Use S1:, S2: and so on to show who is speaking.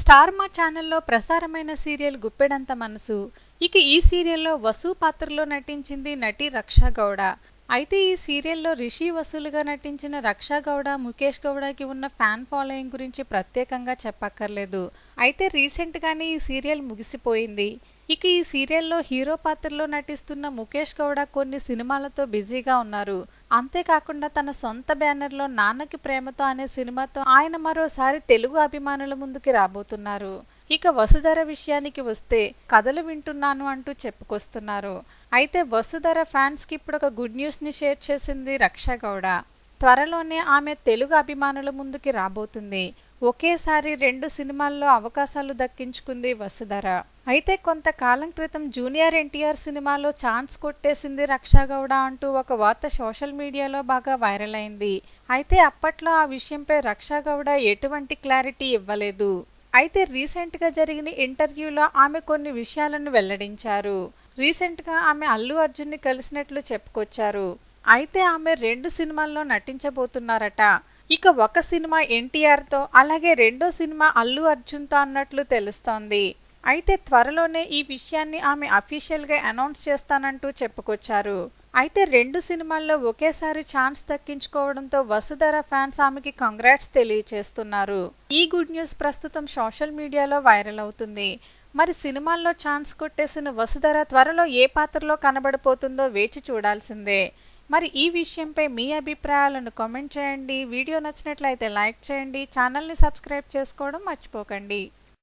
S1: Star మా ఛానల్లో ప్రసారమైన సీరియల్ గుప్పెడంత మనసు. ఇక ఈ సీరియల్లో వసు పాత్రలో నటించింది నటి రక్ష గౌడ. అయితే ఈ సీరియల్లో రిషి వసూలుగా నటించిన రక్షా గౌడ ముఖేష్ గౌడకి ఉన్న ఫ్యాన్ ఫాలోయింగ్ గురించి ప్రత్యేకంగా చెప్పక్కర్లేదు. అయితే రీసెంట్గానే ఈ సీరియల్ ముగిసిపోయింది. ఇక ఈ సీరియల్లో హీరో పాత్రలో నటిస్తున్న ముఖేష్ గౌడ కొన్ని సినిమాలతో బిజీగా ఉన్నారు. అంతేకాకుండా తన సొంత బ్యానర్లో నాన్నకి ప్రేమతో అనే సినిమాతో ఆయన మరోసారి తెలుగు అభిమానుల ముందుకి రాబోతున్నారు. ఇక వసుధర విషయానికి వస్తే కథలు వింటున్నాను అంటూ చెప్పుకొస్తున్నారు. అయితే వసుధర ఫ్యాన్స్కి ఇప్పుడు ఒక గుడ్ న్యూస్ని షేర్ చేసింది రక్షా గౌడ త్వరలోనే ఆమె తెలుగు అభిమానుల ముందుకి రాబోతుంది. ఒకేసారి రెండు సినిమాల్లో అవకాశాలు దక్కించుకుంది వసుధర. అయితే కొంతకాలం క్రితం జూనియర్ ఎన్టీఆర్ సినిమాలో ఛాన్స్ కొట్టేసింది రక్షా గౌడ అంటూ ఒక వార్త సోషల్ మీడియాలో బాగా వైరల్ అయింది. అయితే అప్పట్లో ఆ విషయంపై రక్షా గౌడ ఎటువంటి క్లారిటీ ఇవ్వలేదు. అయితే రీసెంట్గా జరిగిన ఇంటర్వ్యూలో ఆమె కొన్ని విషయాలను వెల్లడించారు. రీసెంట్గా ఆమె అల్లు అర్జున్ని కలిసినట్లు చెప్పుకొచ్చారు. అయితే ఆమె రెండు సినిమాల్లో నటించబోతున్నారట. ఇక ఒక సినిమా ఎన్టీఆర్తో అలాగే రెండో సినిమా అల్లు అర్జున్తో అన్నట్లు తెలుస్తోంది. అయితే త్వరలోనే ఈ విషయాన్ని ఆమె అఫీషియల్గా అనౌన్స్ చేస్తానంటూ చెప్పుకొచ్చారు. అయితే రెండు సినిమాల్లో ఒకేసారి ఛాన్స్ దక్కించుకోవడంతో వసుధర ఫ్యాన్స్ ఆమెకి కంగ్రాట్స్ తెలియచేస్తున్నారు. ఈ గుడ్ న్యూస్ ప్రస్తుతం సోషల్ మీడియాలో వైరల్ అవుతుంది. మరి సినిమాల్లో ఛాన్స్ కొట్టేసిన వసుధర త్వరలో ఏ పాత్రలో కనబడిపోతుందో వేచి చూడాల్సిందే. మరి ఈ విషయంపై మీ అభిప్రాయాలను కామెంట్ చేయండి. వీడియో నచ్చినట్లయితే లైక్ చేయండి. ఛానల్ని సబ్స్క్రైబ్ చేసుకోవడం మర్చిపోకండి.